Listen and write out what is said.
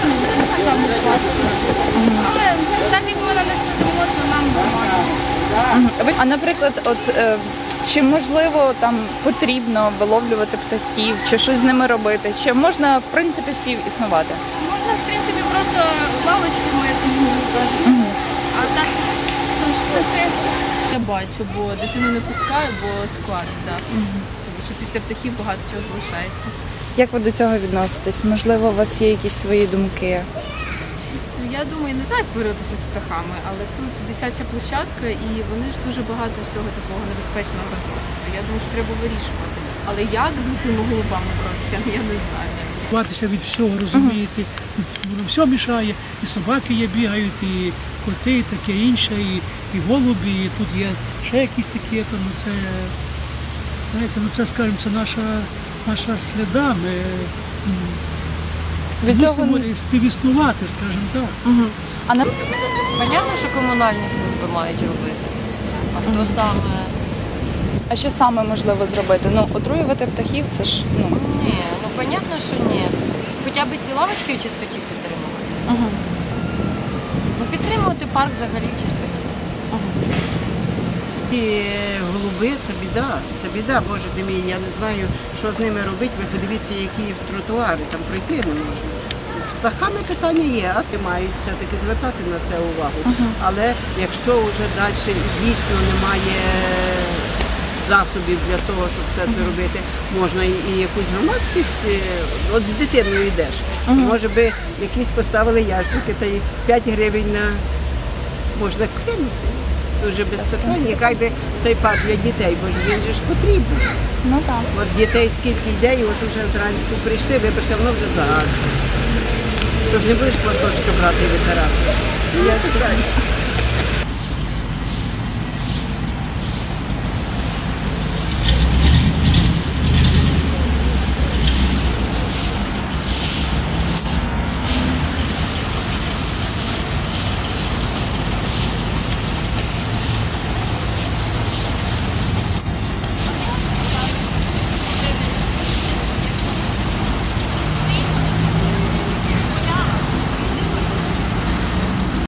саму платку. Але так як ми на них сидимо, то нам нормально. Ви- А наприклад, от е, чи можливо там потрібно виловлювати птахів, чи щось з ними робити, чи можна в принципі співіснувати? Можна, в принципі, просто лавочки мої кажуть. А так, це ж. Я бачу, бо дитину не пускаю, бо склад, да. Тому що після птахів багато чого залишається. Як ви до цього відноситесь? Можливо, у вас є якісь свої думки? Ну, Я думаю, не знаю, як боротися з птахами, але тут дитяча площадка і вони ж дуже багато всього такого небезпечного розносять. Я думаю, що треба вирішувати. Але як з тими голубами боротися, я не знаю. Ховатися від всього, розумієте, від, воно все мішає. І собаки є бігають, і коти, і таке інше, і, і голуби, і тут є ще якісь такі, то, ну це, знаєте, ну це, скажімо, це наша, наша середа. Ми Від мусимо не- співіснувати, скажімо так. Мгм. А на Понятно, що комунальні служби мають робити. А хто саме? а що саме можливо зробити? Ну отруювати птахів, це ж ну Ні, ну понятно, що ні. Хоча б ці лавочки в чистоті підтримувати. Ага. Ну, підтримувати парк взагалі в чистоті. І голуби це біда, це біда, Боже ти мій, я не знаю, що з ними робити. Ви подивіться, які тротуари, там пройти не можна. З птахами питання є, а ти мають все-таки звертати на це увагу. Але якщо вже далі дійсно немає засобів для того, щоб все це робити, можна і, якусь громадськість, е, от з дитиною йдеш. Може би якісь поставили ящики та й 5 гривень на можна кинути. Дуже без питань. І хай би цей парк для дітей, бо він же ж потрібен. ну так. От дітей скільки йде, і от уже зранку прийшли, вибачте, воно вже зараз. Тож не будеш платочка брати і витирати. Я скажу.